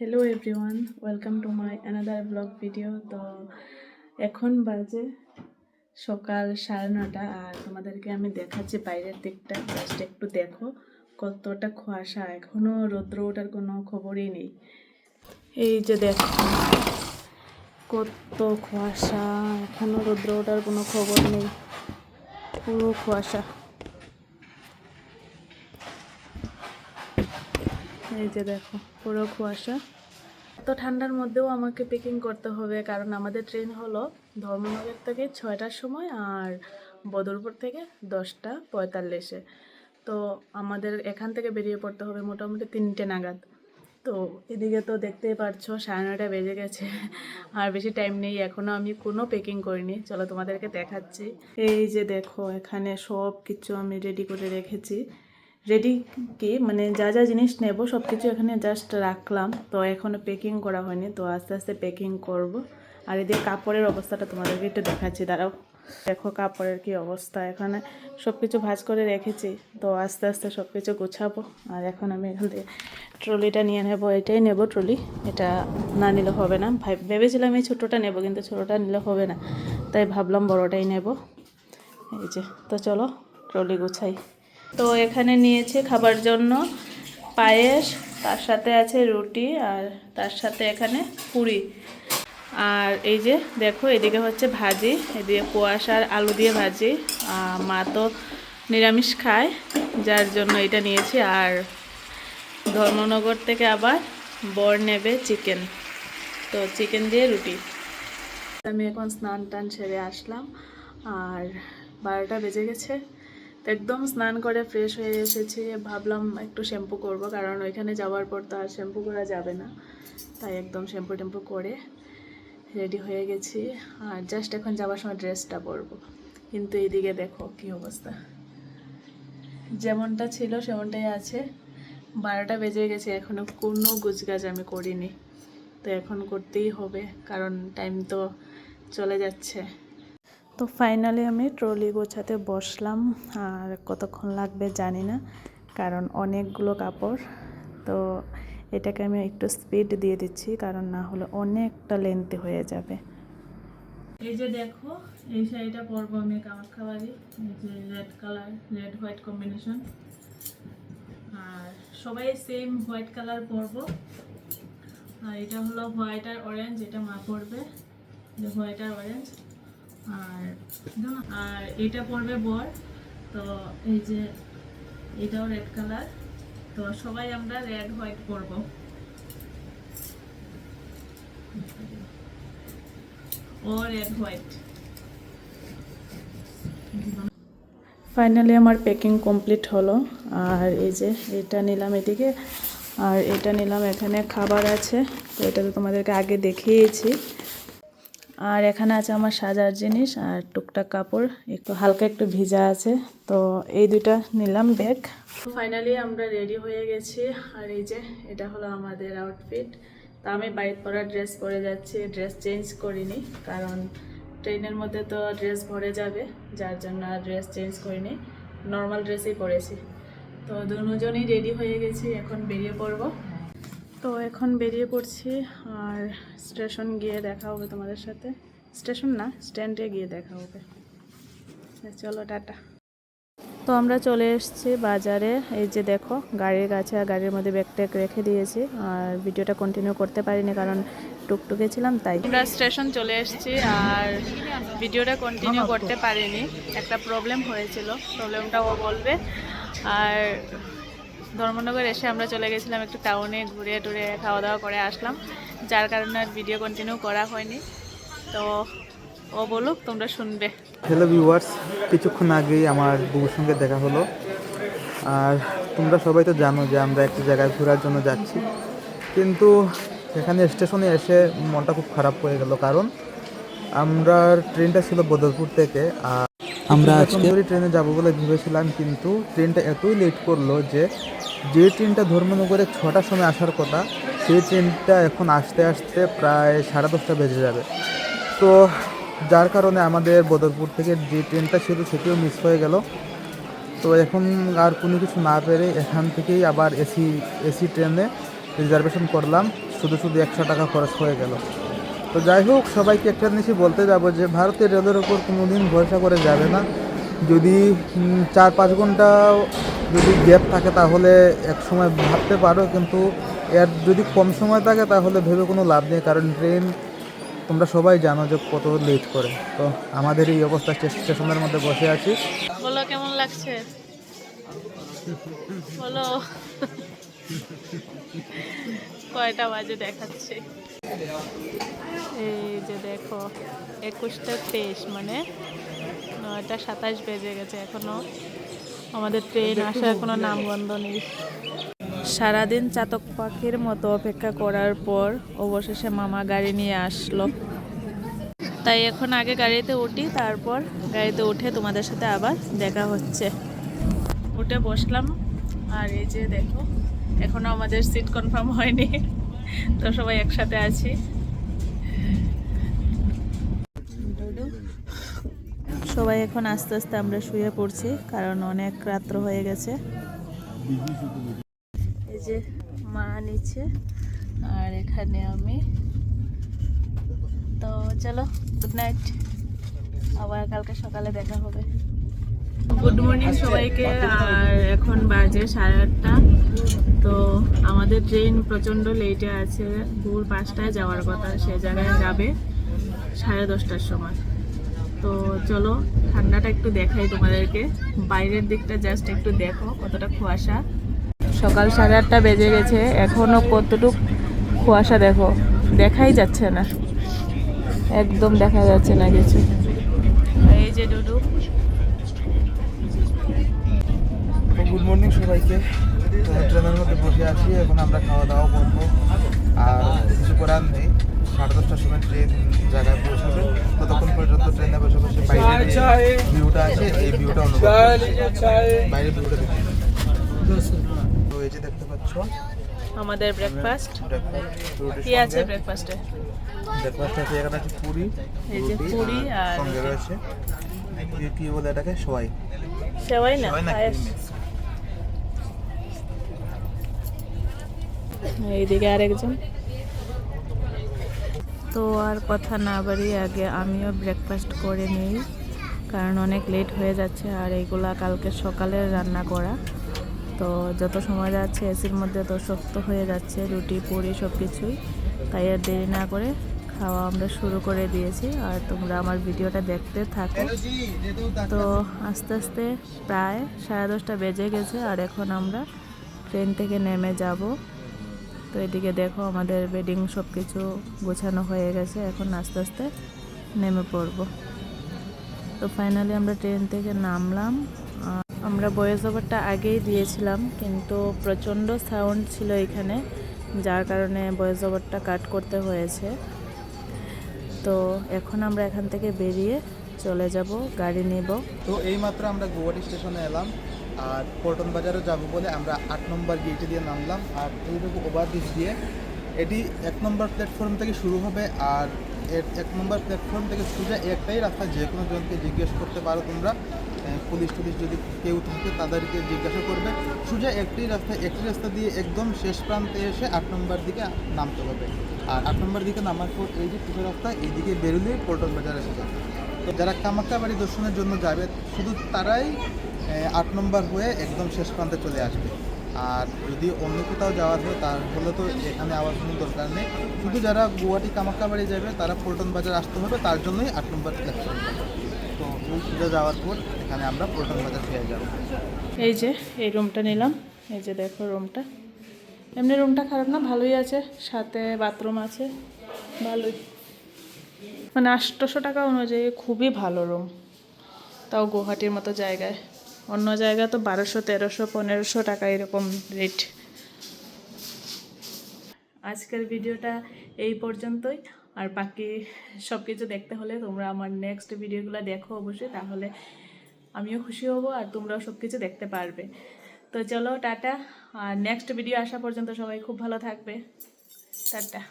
Hello everyone welcome to my another blog video তো এখন বাজে সকাল সাড়ে নটা, আর তোমাদেরকে আমি দেখাচ্ছি বাইরের দিকটা। জাস্ট একটু দেখো কতটা কুয়াশা। এখনও রৌদ্র ওঠার কোনো খবরই নেই। এই যে দেখো, কত কুয়াশা। এখনও রৌদ্র ওঠার কোনো খবর নেই। পুরো কুয়াশা। এই যে দেখো, পুরো কুয়াশা। এত ঠান্ডার মধ্যেও আমাকে পিকিং করতে হবে, কারণ আমাদের ট্রেন হলো ধর্মনগর থেকে ছয়টার সময় আর বদরপুর থেকে দশটা পঁয়তাল্লিশে। তো আমাদের এখান থেকে বেরিয়ে পড়তে হবে মোটামুটি তিনটে নাগাদ। তো এদিকে তো দেখতেই পারছ, সাড়ে নয়টা বেজে গেছে, আর বেশি টাইম নেই এখনও আমি কোনো প্যাকিং করিনি। চলো তোমাদেরকে দেখাচ্ছি। এই যে দেখো, এখানে সব কিছু আমি রেডি করে রেখেছি। রেডি কি? মানে যা যা জিনিস নেব সব কিছু এখানে জাস্ট রাখলাম। তো এখনও প্যাকিং করা হয়নি, তো আস্তে আস্তে প্যাকিং করব। আর এদিকে কাপড়ের অবস্থাটা তোমাদেরকে একটু দেখাচ্ছি, দাঁড়াও। দেখো কাপড়ের কি অবস্থা, এখানে সব কিছু ভাজ করে রেখেছি। তো আস্তে আস্তে সব কিছু গুছাবো। আর এখন আমি এখান থেকে ট্রলিটা নিয়ে নেব, এটাই নেব ট্রলি। এটা না নিলে হবে না। ভেবেছিলাম এই ছোটোটা নেব, কিন্তু ছোটোটা নিলে হবে না। তাই ভাবলাম বড়টাই নেব। এই যে, তো চলো ট্রলি গুছাই। তো এখানে নিয়েছি খাবার জন্য পায়েস, তার সাথে আছে রুটি আর তার সাথে এখানে পুরি। আর এই যে দেখো, এদিকে হচ্ছে ভাজি, এদিকে আর আলু দিয়ে ভাজি। মা তো নিরামিষ খায়, যার জন্য এটা নিয়েছি। আর ধর্মনগর থেকে আবার বর নেবে চিকেন। তো চিকেন দিয়ে রুটি। আমি এখন স্নান টান সেরে আসলাম। আর বারোটা বেজে গেছে। একদম স্নান করে ফ্রেশ হয়ে এসেছি। ভাবলাম একটু শ্যাম্পু করব, কারণ ওইখানে যাওয়ার পর তো আর শ্যাম্পু করা যাবে না। তাই একদম শ্যাম্পু ট্যাম্পু করে রেডি হয়ে গেছি। আর জাস্ট এখন যাওয়ার সময় ড্রেসটা পরবো। কিন্তু এইদিকে দেখো কি অবস্থা। যেমনটা ছিল সেমনটাই আছে। বারোটা বেজে গেছে এখনও কোনো গুজগাজ আমি করিনি। তো এখন করতেই হবে, কারণ টাইম তো চলে যাচ্ছে। তো ফাইনালি আমি ট্রলি গোছাতে বসলাম। আর কতক্ষণ লাগবে জানি না, কারণ অনেকগুলো কাপড়। তো এটাকে আমি একটু স্পিড দিয়ে দিচ্ছি, কারণ না হলে অনেকটা লেন্থি হয়ে যাবে। এই যে দেখো, এই শাড়িটা পরবো আমি কামাখ্যাবাড়ি এই যে red colour red white combination আর সবাই সেম হোয়াইট কালার পরবো। আর এটা হলো হোয়াইট আর অরেঞ্জ এটা মা পরবে। হোয়াইট আর অরেঞ্জ আর আর এটা পড়বে বর। তো এই যে এটাও রেড কালার তো সবাই আমরা রেড হোয়াইট পরব। ও রেড হোয়াইট ফাইনালি আমার প্যাকিং কমপ্লিট হলো। আর এই যে এটা নিলাম এদিকে। আর এটা নিলাম এখানে খাবার আছে। তো এটা তো তোমাদেরকে আগে দেখিয়েছি। আর এখানে আছে আমার সাজার জিনিস আর টুকটাক কাপড়, একটু হালকা একটু ভিজা আছে। তো এই দুইটা নিলাম ব্যাগ। ফাইনালি আমরা রেডি হয়ে গেছি। আর এই যে, এটা হলো আমাদের আউটফিট তা আমি বাইক পরা ড্রেস পরে যাচ্ছি। ড্রেস চেঞ্জ করিনি, কারণ ট্রেনের মধ্যে তো ড্রেস ভরে যাবে। যার জন্য ড্রেস চেঞ্জ করিনি। নর্মাল ড্রেসই পরেছি। তো দুজনই রেডি হয়ে গেছি। এখন বেরিয়ে পড়ব। তো এখন বেরিয়ে পড়ছি আর স্টেশন গিয়ে দেখা হবে তোমাদের সাথে। স্টেশন না স্ট্যান্ডে গিয়ে দেখা হবে। চলো, টাটা। তো আমরা চলে এসেছি বাজারে। এই যে দেখো, গাড়ির কাছে আর গাড়ির মধ্যে ব্যাগ রেখে দিয়েছি। আর ভিডিওটা কন্টিনিউ করতে পারিনি কারণ টুকটুকে ছিলাম, তাই। আমরা স্টেশন চলে এসেছি আর ভিডিওটা কন্টিনিউ করতে পারিনি। একটা প্রবলেম হয়েছিল প্রবলেমটা ও বলবে। আর ধর্মনগর এসে আমরা চলে গেছিলাম একটু টাউনে ঘুরে টুরে খাওয়া দাওয়া করে আসলাম। যার কারণে আর ভিডিও কন্টিনিউ করা হয়নি। তো ও বলুক, তোমরা শুনবে। হ্যালো ভিউয়ার্স কিছুক্ষণ আগেই আমার বুবুর সঙ্গে দেখা হলো। আর তোমরা সবাই তো জানো যে আমরা একটি জায়গায় ঘোরার জন্য যাচ্ছি। কিন্তু এখানে স্টেশনে এসে মনটা খুব খারাপ হয়ে গেল। কারণ আমরা ট্রেনটা ছিল বদলপুর থেকে, আর আমরা আজকে ট্রেনে যাব বলে ভেবেছিলাম কিন্তু ট্রেনটা এতই লেট করল যে যে ট্রেনটা ধর্মনগরে ছটার সময় আসার কথা সেই ট্রেনটা এখন আসতে আসতে প্রায় সাড়ে দশটা বেজে যাবে। তো যার কারণে আমাদের বদরপুর থেকে যে ট্রেনটা ছিল সেটিও মিস হয়ে গেল। তো এখন আর কোনো কিছু না পেরে এখান থেকেই আবার এসি এসি ট্রেনে রিজার্ভেশন করলাম। শুধু শুধু একশো টাকা খরচ হয়ে গেল। তো যাই হোক, সবাইকে একটা জিনিসই বলতে যাব যে, ভারতের রেলের ওপর কোনোদিন ভরসা করে যাবে না। যদি চার পাঁচ ঘণ্টা যদি গ্যাপ থাকে, তাহলে এক সময় ভাবতে পারো, কিন্তু এর যদি কম সময় থাকে, তাহলে ভেবে কোনো লাভ নেই, কারণ ট্রেন তোমরা সবাই জানো যে কত লেট করে। তো আমাদের এই অবস্থা স্টেশনের মধ্যে বসে আছি। বলো, কেমন লাগছে? বলো। কয়টা বাজে দেখাচ্ছে? এই যে দেখো একুশটা তেইশ মানে নয়টা সাতাশ বেজে গেছে এখনও। আমাদের ট্রেন আসা এখনও নামগন্ধ নেই। সারাদিন চাতক পাখির মতো অপেক্ষা করার পর অবশেষে মামা গাড়ি নিয়ে আসলো। তাই এখন আগে গাড়িতে উঠি তারপর গাড়িতে উঠে তোমাদের সাথে আবার দেখা হচ্ছে। উঠে বসলাম আর এই যে দেখো এখনও আমাদের সিট কনফার্ম হয়নি। তো সবাই একসাথে আছি। সবাই এখন আস্তে আস্তে আমরা শুয়ে পড়ছি, কারণ অনেক রাত্র হয়ে গেছে। এই যে মা নিচে আর এখানে আমি। তো চলো গুড নাইট আবার কালকে সকালে দেখা হবে। গুড মর্নিং সবাইকে, আর এখন বাজে সাড়ে আটটা। তো আমাদের ট্রেন প্রচণ্ড লেটে আছে, ভোর পাঁচটায় যাওয়ার কথা, সে জায়গায় যাবে সাড়ে দশটার সময়। তো চলো, ঠান্ডাটা একটু দেখাই তোমাদেরকে। বাইরের দিকটা জাস্ট একটু দেখো, কতটা কুয়াশা। সকাল সাড়ে আটটা বেজে গেছে, এখনও কতটুক কুয়াশা দেখো। দেখাই যাচ্ছে না। একদম দেখা যাচ্ছে না কিছু। এই যে ডুডু। গুড মর্নিং সবাইকে। ট্রেনের মধ্যে বসে আছি, এখন আমরা খাওয়া দাওয়া করব। আর কিছু করার নেই। সাড়ে দশটার সময় ট্রেন জায়গায় পৌঁছাবে। ততক্ষণ পর্যন্ত ট্রেনে বসে বসে বাইরে যে ভিউটা আছে এই ভিউটা অনুভব। বাইরে ভিউটা তো এই যে দেখতে পাচ্ছ আমাদের ব্রেকফাস্ট কি আছে ব্রেকফাস্টে breakfast আছে এখানে আছে পুরি এই যে পুরি আর সঙ্গে রয়েছে কি- কি বলে এটাকে? সবাই। সবাই না পায়েস। এইদিকে আরেকজন। তো আর কথা না বাড়িয়ে আগে আমিও ব্রেকফাস্ট করে নিই, কারণ অনেক লেট হয়ে যাচ্ছে আর এইগুলা কালকে সকালে রান্না করা। তো যত সময় যাচ্ছে এসির মধ্যে তো শক্ত হয়ে যাচ্ছে, রুটি, পুরি সব কিছুই তাই আর দেরি না করে খাওয়া আমরা শুরু করে দিয়েছি আর তোমরা আমার ভিডিওটা দেখতে থাকো। তো আস্তে আস্তে প্রায় সাড়ে দশটা বেজে গেছে আর এখন আমরা ট্রেন থেকে নেমে যাব। তো এদিকে দেখো আমাদের বেডিং সব কিছু গোছানো হয়ে গেছে। এখন আস্তে আস্তে নেমে পড়ব। তো ফাইনালি আমরা ট্রেন থেকে নামলাম। আমরা ভয়েস ওভারটা আগেই দিয়েছিলাম, কিন্তু প্রচণ্ড সাউন্ড ছিল এখানে, যার কারণে ভয়েস ওভারটা কাট করতে হয়েছে। তো এখন আমরা এখান থেকে বেরিয়ে চলে যাব, গাড়ি নেব। তো এইমাত্র আমরা গুয়াহাটি স্টেশনে এলাম। আর পল্টন বাজারও যাব বলে আমরা আট নম্বর গেটে দিয়ে নামলাম। আর এইটুকু ওভারব্রিজ দিয়ে, এটি এক নম্বর প্ল্যাটফর্ম থেকে শুরু হবে আর এর এক নম্বর প্ল্যাটফর্ম থেকে সোজা একটাই রাস্তা, যে কোনো জনকে জিজ্ঞেস করতে পারো তোমরা। পুলিশ টুলিশ যদি কেউ থাকে তাদেরকে জিজ্ঞাসা করবে। সোজা একটি রাস্তা একটি রাস্তা দিয়ে একদম শেষ প্রান্তে এসে আট নম্বর দিকে নামতে হবে। আর আট নম্বর দিকে নামার পর এই যে পিছু রাস্তা, এইদিকে বেরোলে পল্টন বাজার এসে যাবে। তো যারা কামাখ্যা বাড়ি দর্শনের জন্য যাবে, শুধু তারাই আট নম্বর হয়ে একদম শেষ প্রান্তে চলে আসবে। আর যদি অন্য কোথাও যাওয়ার হয় তাহলে তো এখানে আবার কোনো দরকার নেই। শুধু যারা গুয়াহাটি কামাখ্যা বাড়ি যাবে, তারা পল্টন বাজার আসতে হবে, তার জন্যই আট নম্বর প্ল্যাটফর্ম তো ওই সোজা যাওয়ার পর এখানে আমরা পল্টন বাজার পেয়ে যাব। এই যে, এই রুমটা নিলাম। এই যে দেখো রুমটা এমনি রুমটা খারাপ না, ভালোই আছে। সাথে বাথরুম আছে। ভালোই। মানে আটশোশো টাকা অনুযায়ী খুবই ভালো রুম তাও গুয়াহাটির মতো জায়গায়। অন্য জায়গা তো বারোশো, তেরোশো, পনেরোশো টাকা এরকম রেট আজকের ভিডিওটা এই পর্যন্তই। আর বাকি সব কিছু দেখতে হলে তোমরা আমার নেক্সট ভিডিওগুলো দেখো অবশ্যই, তাহলে আমিও খুশি হব আর তোমরাও সব কিছু দেখতে পারবে। তো চলো, টাটা। আর নেক্সট ভিডিও আসা পর্যন্ত সবাই খুব ভালো থাকবে। টাটা।